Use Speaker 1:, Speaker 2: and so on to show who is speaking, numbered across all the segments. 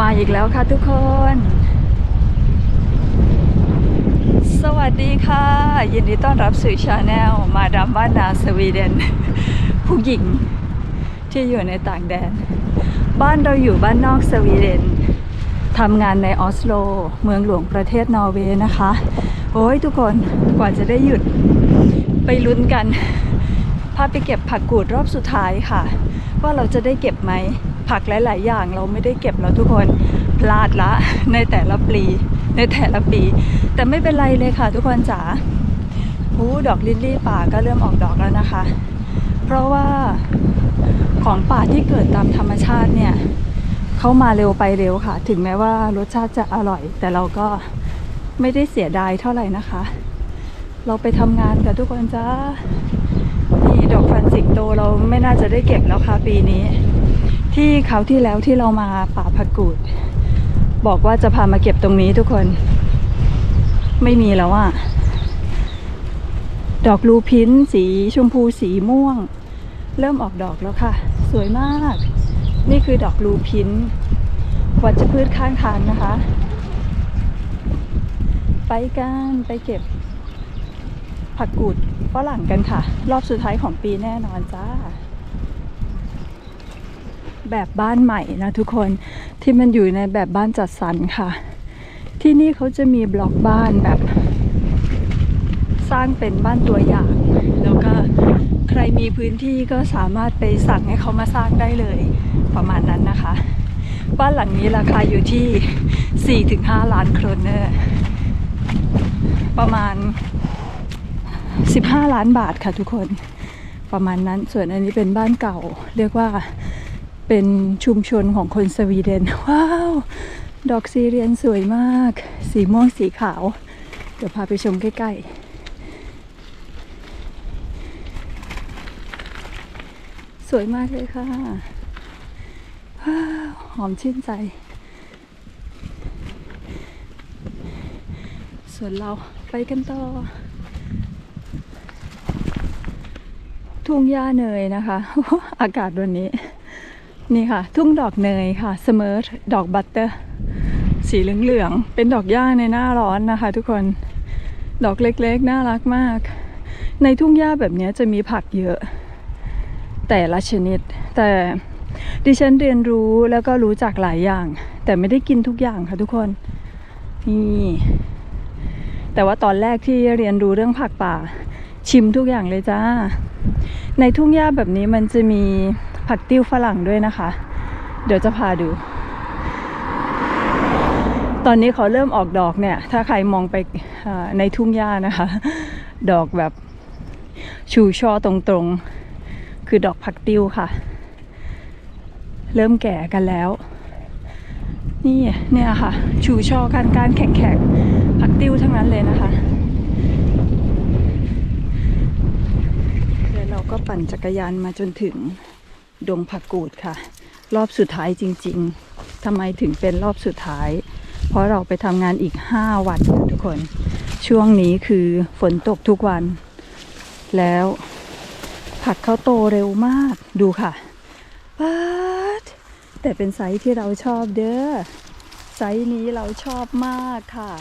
Speaker 1: มาอีกแล้วค่ะทุกคน สวัสดีค่ะ ยินดีต้อนรับสู่ชาแนลมาดามบ้านนาสวีเดน ผู้หญิงที่อยู่ในต่างแดน บ้านเราอยู่บ้านนอกสวีเดนทำงานในออสโล เมืองหลวงประเทศนอร์เวย์นะคะ โอ้ยทุกคนกว่าจะได้หยุดไปลุ้นกันพาไปเก็บผักกูดรอบสุดท้ายค่ะ ว่าเราจะได้เก็บไหม ผักหลาย ๆ อย่างเราไม่ได้เก็บแล้วทุกคนพลาดละในแต่ละปีในแต่ละปี แต่ไม่เป็นไรเลยค่ะทุกคนจ๋าโอ้ดอกลิลลี่ป่าก็เริ่มออกดอกแล้วนะคะ เพราะว่าของป่าที่เกิดตามธรรมชาติเนี่ยเขามาเร็วไปเร็วค่ะ ถึงแม้ว่ารสชาติจะอร่อย แต่เราก็ไม่ได้เสียดายเท่าไหร่นะคะ เราไปทำงานกับทุกคนจ้านี่ดอกฟันสิงโตเราไม่น่าจะได้เก็บแล้วค่ะปีนี้ ที่เขาวที่แล้วที่เรามาป่าผักกูด บอกว่าจะพามาเก็บตรงนี้ทุกคน ไม่มีแล้วอะดอกลูพินสีชมพูสีม่วง เริ่มออกดอกแล้วค่ะ สวยมาก นี่คือดอกลูพินวัชพืชข้างทางนะคะ ไปกันไปเก็บ ผักกูดฝรั่งกันค่ะ รอบสุดท้ายของปีแน่นอนจ้า แบบบ้านใหม่นะทุกคนที่มันอยู่ในแบบบ้านจัดสรรค่ะ ที่นี่เขาจะมีบล็อกบ้านแบบ สร้างเป็นบ้านตัวอย่าง แล้วก็ใครมีพื้นที่ก็สามารถไปสั่งให้เขามาสร้างได้เลยประมาณนั้นนะคะ บ้านหลังนี้ราคาอยู่ที่ 4-5 ล้านโครนเนอร์ประมาณ 15 ล้านบาทค่ะทุกคนประมาณนั้นส่วนอันนี้เป็นบ้านเก่า เรียกว่า เป็นชุมชนของคนสวีเดน ว้าว ดอกซีเรียนสวยมาก สีม่วงสีขาว เดี๋ยวพาไปชมใกล้ ๆ สวยมากเลยค่ะ ว้าว หอมชื่นใจ ส่วนเราไปกันต่อทุ่งหญ้าเนยนะคะ อากาศวันนี้ นี่ค่ะ ทุ่งดอกเนยค่ะเสมอดอกบัตเตอร์ สีเหลืองๆเป็นดอกหญ้าในหน้าร้อนนะคะ ทุกคนดอกเล็กๆ น่ารักมาก ในทุ่งหญ้าแบบนี้จะมีผักเยอะ แต่ละชนิด แต่ดิฉันเรียนรู้แล้วก็รู้จักหลายอย่าง แต่ไม่ได้กินทุกอย่างค่ะทุกคนนี่แต่ว่าตอนแรกที่เรียนรู้เรื่องผักป่า ชิมทุกอย่างเลยจ้า ในทุ่งหญ้าแบบนี้มันจะมี ผักติ้วฝรั่งด้วยนะคะ เดี๋ยวจะพาดู ตอนนี้เขาเริ่มออกดอกเนี่ย ถ้าใครมองไปในทุ่งหญ้านะคะ ดอกแบบชูช่อตรงๆ คือดอกผักติ้วค่ะ เริ่มแก่กันแล้ว นี่เนี่ยค่ะ ชูช่อการการแข็งๆผักติ้วทั้งนั้นเลยนะคะแล้วเราก็ปั่นจักรยานมาจนถึง ดงผักกูดค่ะ รอบสุดท้ายจริง ๆทำไมถึงเป็นรอบสุดท้าย เพราะเราไปทำงานอีก 5 วันค่ะทุกคน ช่วงนี้คือฝนตกทุกวัน แล้วผักเขาโตเร็วมากดูค่ะป๊าดแต่เป็นไซส์ที่เราชอบเด้อไซส์นี้เราชอบมากค่ะ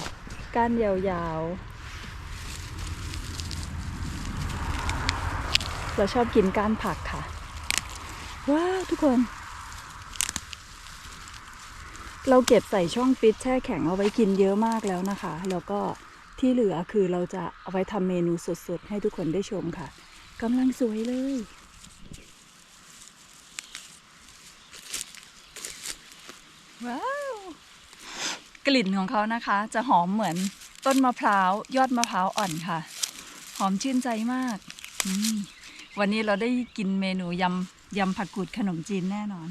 Speaker 1: ก้านยาวๆ เราชอบกินก้านผักค่ะ ว้าวทุกคน เราเก็บใส่ช่องฟิตแช่แข็งเอาไว้กินเยอะมากแล้วนะคะ แล้วก็ที่เหลือคือเราจะเอาไว้ทำเมนูสดๆ ให้ทุกคนได้ชมค่ะกำลังสวยเลยว้าวกลิ่นของเขานะคะ จะหอมเหมือนต้นมะพร้าวยอดมะพร้าวอ่อนค่ะ หอมชื่นใจมาก วันนี้เราได้กินเมนูยำ ยำผักกูดขนมจีนแน่นอน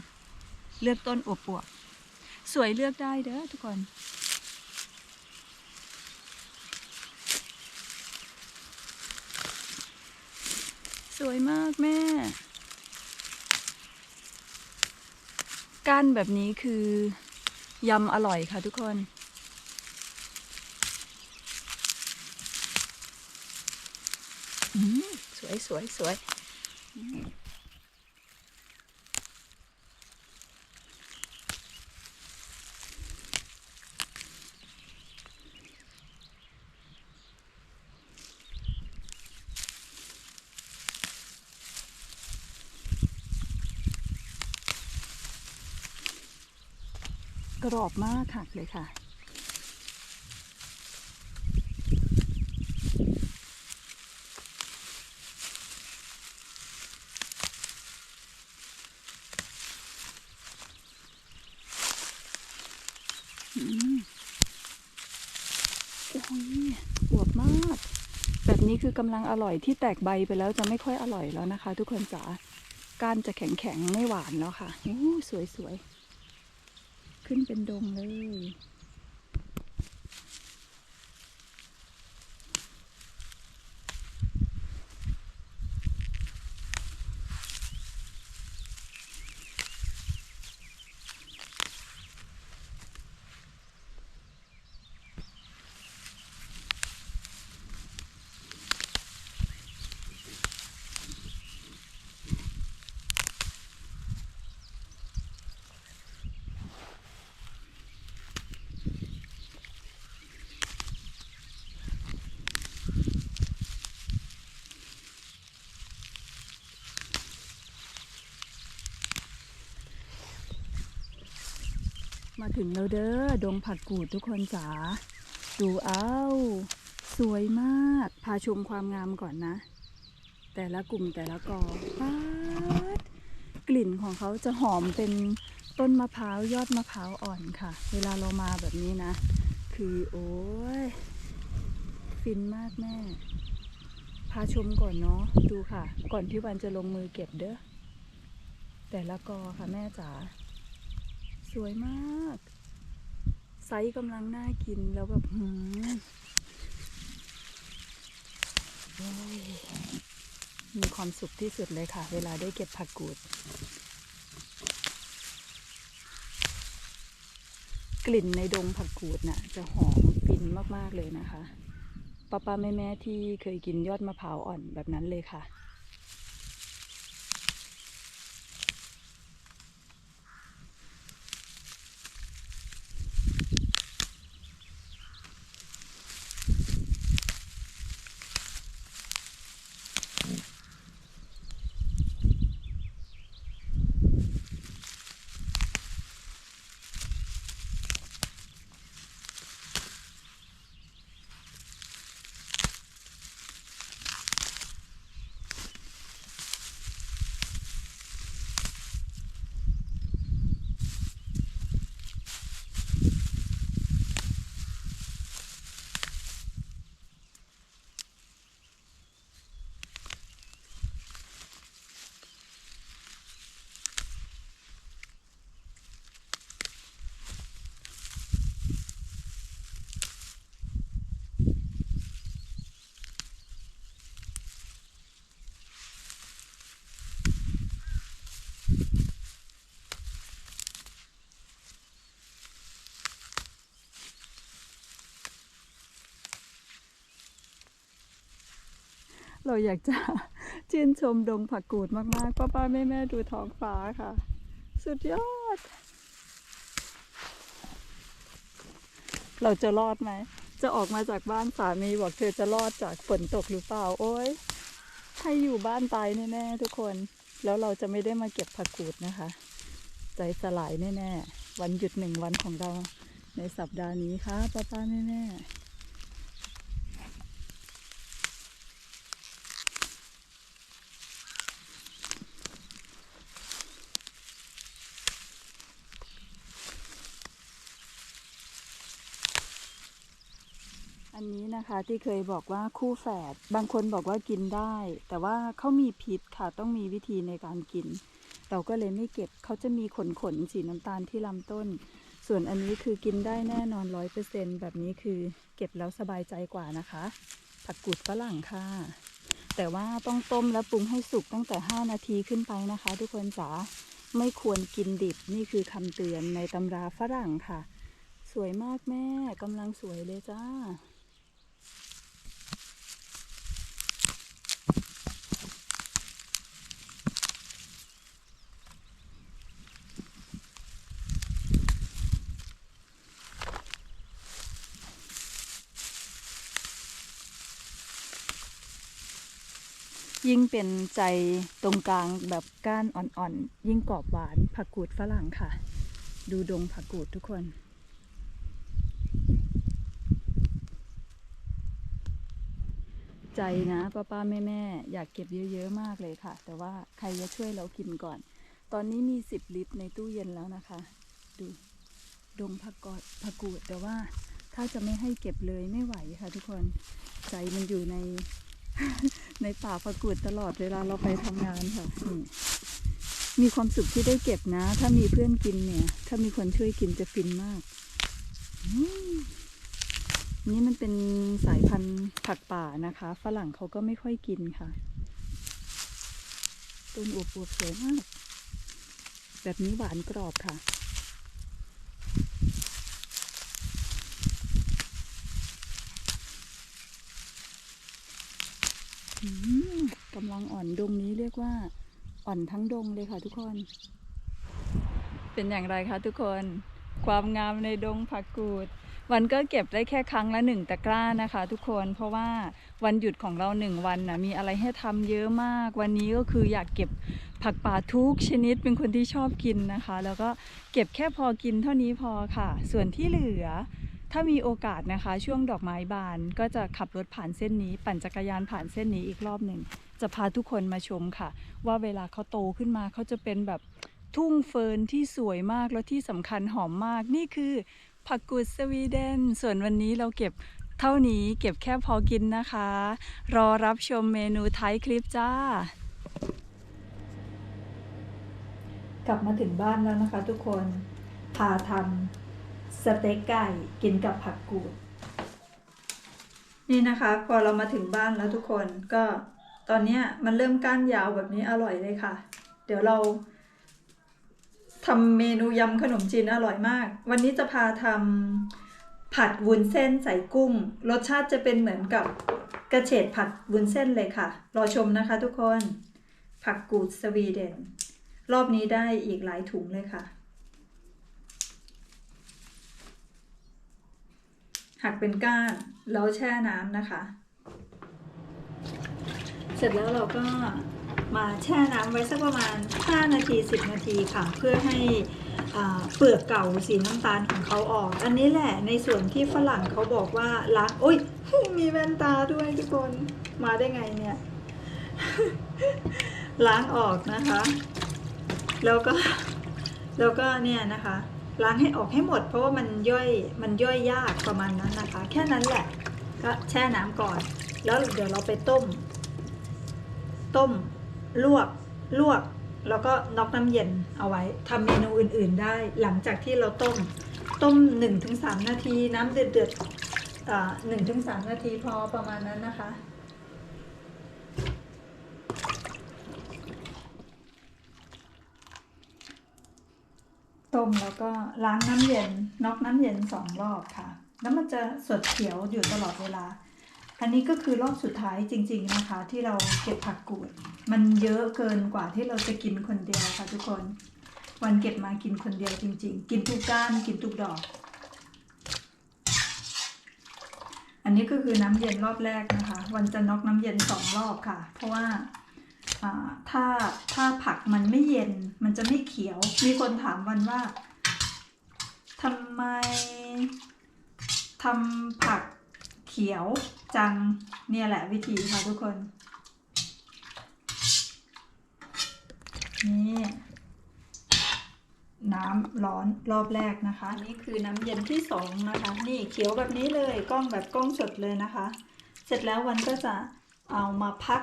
Speaker 1: เลือกต้นอวบวบๆสวยเลือกได้เด้อทุกคน สวยมากแม่ ก้านแบบนี้คือยำอร่อยค่ะทุกคนสวยสวยสวย กรอบมากหักเลยค่ะอืมโอ้ยอวบมาก แบบนี้คือกำลังอร่อยที่แตกใบไปแล้วจะไม่ค่อยอร่อยแล้วนะคะ ทุกคนจ๋าก้านจะแข็งๆ ไม่หวานแล้วค่ะ โอ้สวยๆ ขึ้นเป็นดงเลย มาถึงแล้วเด้อดงผักกูดทุกคนจ๋าดูเอาสวยมาก พาชมความงามก่อนนะ แต่ละกลุ่มแต่ละกอป๊ากลิ่นของเขาจะหอมเป็นต้นมะพร้าวยอดมะพร้าวอ่อนค่ะ เวลาเรามาแบบนี้นะ คือโอ้ยฟินมากแม่ พาชมก่อนเนาะดูค่ะ ก่อนที่วันจะลงมือเก็บเด้อแต่ละกอค่ะแม่จ๋า สวยมาก ไซส์กำลังน่ากินแล้วแบบหืมมีความสุขที่สุดเลยค่ะ เวลาได้เก็บผักกูด กลิ่นในดงผักกูดน่ะ จะหอมฟินมาก ๆ เลยนะคะป้าป้าแม่แม่ที่เคยกินยอดมะพร้าวอ่อนแบบนั้นเลยค่ะ เราอยากจะชื่นชมดงผักกูดมากๆป้าป้าแม่แม่ๆดูท้องฟ้าค่ะ สุดยอด เราจะรอดไหม จะออกมาจากบ้านสามีบอกเธอจะรอดจากฝนตกหรือเปล่า โอ้ยให้อยู่บ้านตายแน่ๆทุกคน แล้วเราจะไม่ได้มาเก็บผักกูดนะคะ ใจสลายแน่ๆวันหยุดหนึ่งวันของเราในสัปดาห์นี้ค่ะป้าป้าแม่แม่ๆ อันนี้นะคะที่เคยบอกว่าคู่แฝดบางคนบอกว่ากินได้ แต่ว่าเขามีพิษค่ะต้องมีวิธีในการกิน เราก็เลยไม่เก็บเขาจะมีขนขนๆสีน้ำตาลที่ลำต้น ส่วนอันนี้คือกินได้แน่นอนร้อยเปอร์เซ็นแบบนี้คือเก็บแล้วสบายใจกว่านะคะ ผักกูดฝรั่งค่ะ แต่ว่าต้องต้มและปรุงให้สุกตั้งแต่ 5 นาทีขึ้นไปนะคะ ทุกคนจ๋าไม่ควรกินดิบนี่คือคำเตือนในตำราฝรั่งค่ะ สวยมากแม่กำลังสวยเลยจ้า ยิ่งเป็นใจตรงกลางแบบก้านอ่อนๆ ยิ่งกรอบหวานผักกูดฝรั่งค่ะ ดูดงผักกูดทุกคน ใจนะป้าป้าแม่แม่อยากเก็บเยอะๆมากเลยค่ะ แต่ว่าใครจะช่วยเรากินก่อน ตอนนี้มีสิบลิตรในตู้เย็นแล้วนะคะ ดูดงผักกอดผักกูดแต่ว่าถ้าจะไม่ให้เก็บเลยไม่ไหวค่ะทุกคน ใจมันอยู่ใน ในป่าผักกูดตลอดเวลาเราไปทำงานค่ะ มีความสุขที่ได้เก็บนะ ถ้ามีเพื่อนกินเนี่ย ถ้ามีคนช่วยกินจะฟินมากอืมนี่มันเป็นสายพันธุ์ผักป่านะคะ ฝรั่งเขาก็ไม่ค่อยกินค่ะ ต้นอวบๆสวยมาก แบบนี้หวานกรอบค่ะ อืมกำ ลังอ่อนดงนี้เรียกว่า อ่อนทั้งดงเลยค่ะทุกคน เป็นอย่างไรคะทุกคน ความงามในดงผักกูด วันก็เก็บได้แค่ครั้งละหนึ่งตะกร้านะคะ ทุกคนเพราะว่าวันหยุดของเราหนึ่งวันนะมีอะไรให้ทำเยอะมาก วันนี้ก็คืออยากเก็บผักป่าทุกชนิดเป็นคนที่ชอบกินนะคะ แล้วก็เก็บแค่พอกินเท่านี้พอค่ะ ส่วนที่เหลือถ้ามีโอกาสนะคะ ช่วงดอกไม้บานก็จะขับรถผ่านเส้นนี้ ปั่นจักรยานผ่านเส้นนี้อีกรอบหนึ่ง จะพาทุกคนมาชมค่ะ ว่าเวลาเขาโตขึ้นมาเขาจะเป็นแบบทุ่งเฟิร์นที่สวยมากแล้วที่สำคัญหอมมากนี่คือ ผักกูดสวีเดน ส่วนวันนี้เราเก็บเท่านี้เก็บแค่พอกินนะคะ รอรับชมเมนูท้ายคลิปจ้า กลับมาถึงบ้านแล้วนะคะทุกคนพาทำสเต็กไก่กินกับผักกูด นี่นะคะ พอเรามาถึงบ้านแล้วทุกคนก็ ตอนนี้มันเริ่มก้านยาวแบบนี้อร่อยเลยค่ะ เดี๋ยวเราทำเมนูยำขนมจีนอร่อยมาก วันนี้จะพาทำผัดวุ้นเส้นใส่กุ้ง รสชาติจะเป็นเหมือนกับกระเฉดผัดวุ้นเส้นเลยค่ะ รอชมนะคะทุกคน ผักกูดสวีเดน รอบนี้ได้อีกหลายถุงเลยค่ะ หักเป็นก้านแล้วแช่น้ำนะคะ ร็จแล้วเราก็มาแช่น้ำไว้สักประมาณ 5 นาที 10 นาทีค่ะ เพื่อให้อ่าเปลือกเก่าสีน้ำตาลของเขาออก อันนี้แหละในส่วนที่ฝรั่งเขาบอกว่าล้างโอ้ยมีแว่นตาด้วยทุกคนมาได้ไงเนี่ย ล้างออกนะคะ แล้วก็แล้วก็เนี่ยนะคะ ล้างให้ออกให้หมด เพราะว่ามันย่อยมันย่อยยากประมาณนั้นนะคะ แค่นั้นแหละ ก็แช่น้ำก่อน แล้วเดี๋ยวเราไปต้ม ต้ม ลวก ลวก แล้วก็น็อกน้ำเย็นเอาไว้ทำเมนูอื่นๆ ได้หลังจากที่เราต้ม ต้ม 1-3 นาทีน้ำเดือดเดือดๆอ่า1-3นาทีพอประมาณนั้นนะคะต้มแล้วก็ล้างน้ำเย็นน็อกน้ำเย็นสองรอบค่ะ แล้วมันจะสดเขียวอยู่ตลอดเวลา อันนี้ก็คือรอบสุดท้ายจริง ๆนะคะ ที่เราเก็บผักกูด มันเยอะเกินกว่าที่เราจะกินคนเดียวค่ะทุกคน วันเก็บมากินคนเดียวจริง ๆ กินทุกก้านกินทุกดอก อันนี้ก็คือน้ำเย็นรอบแรกนะคะ วันจะน็อกน้ำเย็นสองรอบค่ะ เพราะว่าอ่าถ้าถ้าผักมันไม่เย็นมันจะไม่เขียว มีคนถามวันว่าทำไมทำผักเขียว จัง เนี่ยแหละวิธีค่ะทุกคน นี่น้ำร้อนรอบแรกนะคะ นี่คือน้ำเย็นที่สองนะคะ นี่เขียวแบบนี้เลยกล้องแบบกล้องสดเลยนะคะ เสร็จแล้ววันก็จะเอามาพัก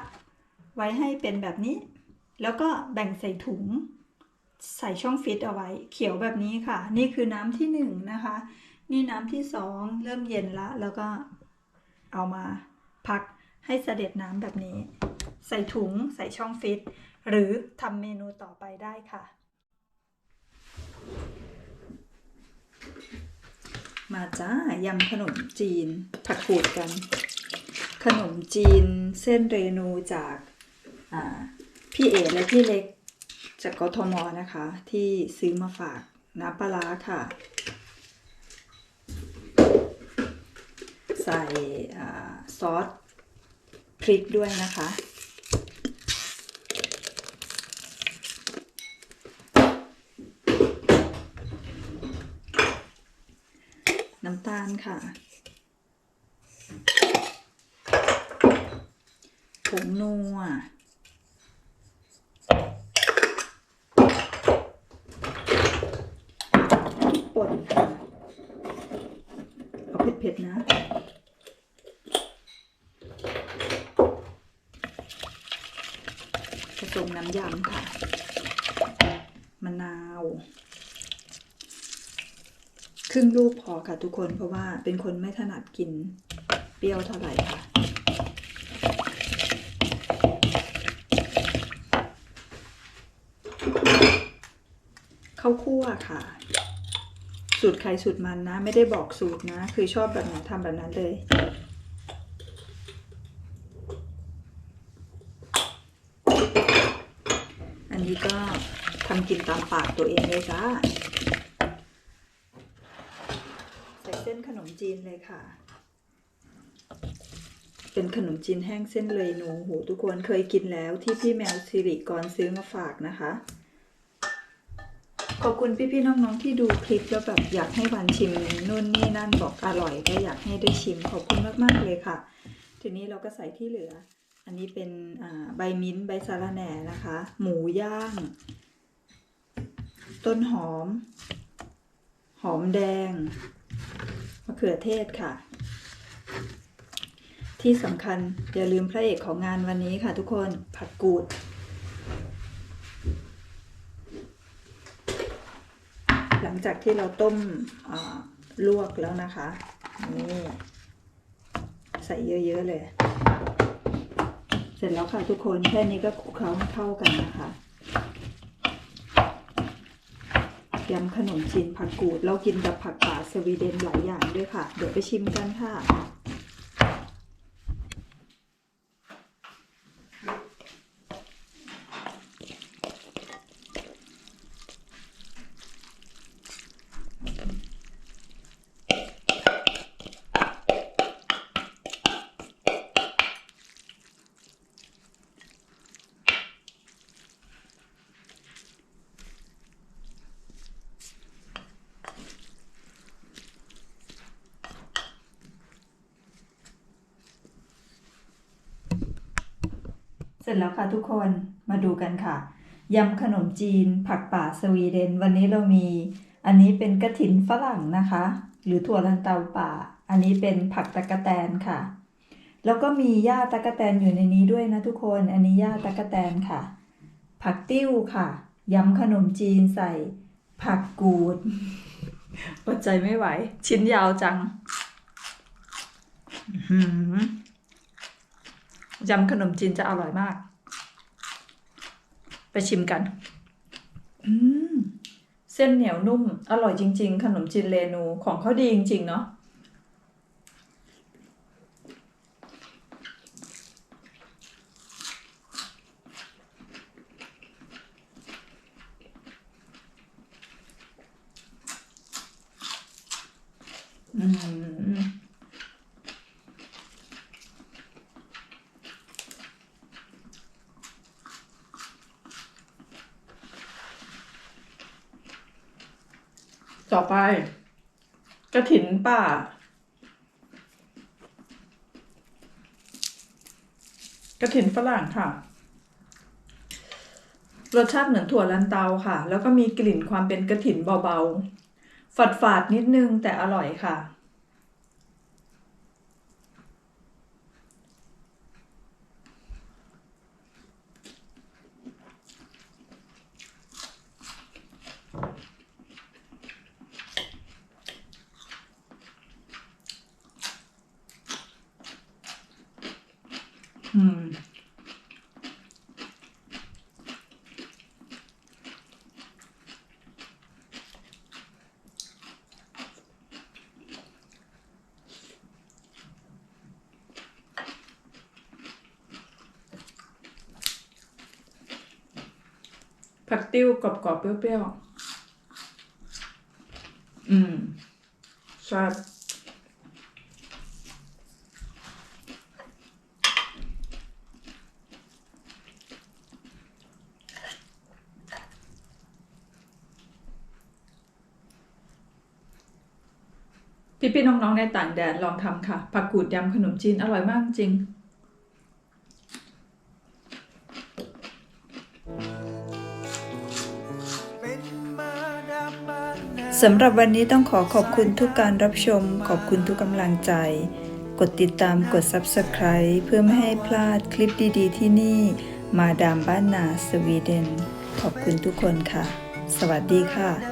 Speaker 1: ไว้ให้เป็นแบบนี้ แล้วก็แบ่งใส่ถุง ใส่ช่องฟิตเอาไว้ เขียวแบบนี้ค่ะ นี่คือน้ำที่หนึ่งนะคะ นี่น้ำที่สองเริ่มเย็นละ แล้วก็ เอามาพักให้เสด็จน้ำแบบนี้ ใส่ถุงใส่ช่องฟิต หรือทำเมนูต่อไปได้ค่ะ มาจ้ายำขนมจีนผักกูดกัน ขนมจีนเส้นเรนูจากาพี่เอ๋และพี่เล็กจากกทมนะคะ ที่ซื้อมาฝากน้ำปลาค่ะ ใส่ซอสพริกด้วยนะคะ น้ำตาลค่ะผงนัว น้ำยำค่ะ มะนาว ครึ่งลูกพอค่ะทุกคนเพราะว่าเป็นคนไม่ถนัดกินเปรี้ยวเท่าไหร่ค่ะ ข้าวคั่วค่ะ สูตรใครสูตรมันนะ ไม่ได้บอกสูตรนะ คือชอบแบบไหนทำแบบนั้นเลย อั นี้ก็ทำกินตามปากตัวเองเลยจ้า ใส่เส้นขนมจีนเลยค่ะ เป็นขนมจีนแห้งเส้นเลยหนูโหทุกคนเคยกินแล้วที่พี่แมวสิริกรซื้อมาฝากนะคะ ขอบคุณพี่ๆน้องๆที่ดูคลิปแล้วแบบอยากให้วันชิมนู่นนี่นั่นบอกอร่อยก็อยากให้ได้ชิมขอบคุณมากๆเลยค่ะ ทีนี้เราก็ใส่ที่เหลือ อันนี้เป็นใบมิ้นท์ใบสะระแหน่นะคะ หมูย่าง ต้นหอม หอมแดง มะเขือเทศค่ะ ที่สำคัญอย่าลืมพระเอกของงานวันนี้ค่ะทุกคนผักกูดหลังจากที่เราต้มลวกแล้วนะคะ นี่ ใส่เยอะ ๆ เลย สร็จแล้วค่ะทุกคนแค่นี้ก็คลุกเคล้าให้เข้ากันนะคะยำขนมจีนผักกูด เรากินกับผักป่าสวีเดนหลายอย่างด้วยค่ะ เดี๋ยวไปชิมกันค่ะ เสร็จแล้วค่ะทุกคนมาดูกันค่ะยำขนมจีน ผักป่าสวีเดน วันนี้เรามี อันนี้เป็นกระถินฝรั่งนะคะ หรือถั่วลันเตาป่า อันนี้เป็นผักตะกะแตนค่ะ แล้วก็มีหญ้าตะกะแตนอยู่ในนี้ด้วยนะทุกคน อันนี้หญ้าตะกะแตนค่ะ ผักติ้วค่ะยำขนมจีนใส่ ผักกูดอดใจไม่ไหว ชิ้นยาวจัง ยำขนมจีนจะอร่อยมาก ไปชิมกัน อืมเส้นเหนียวนุ่ม อร่อยจริง ๆ ขนมจีนเรนูของเขาดีจริง ๆ เนาะอืม ต่อ ไป กระถินป่า กระถินฝรั่งค่ะ รสชาติเหมือนถั่วลันเตาค่ะ แล้วก็มีกลิ่นความเป็นกระถินเบาๆ ฝาดๆนิดนึงแต่อร่อยค่ะ อืม ผักติ้วกรอบๆเปรี้ยวๆ อืมแซ่บพี่ๆน้องๆในต่างแดนลองทำค่ะ ผักกูดยำขนมจีนอร่อยมากจริง สำหรับวันนี้ต้องขอขอบคุณทุกการรับชม ขอบคุณทุกกำลังใจ กดติดตามกด Subscribe เพื่อไม่ให้พลาดคลิปดีๆ ที่นี่ มาดามบ้านนาสวีเดน ขอบคุณทุกคนค่ะ สวัสดีค่ะ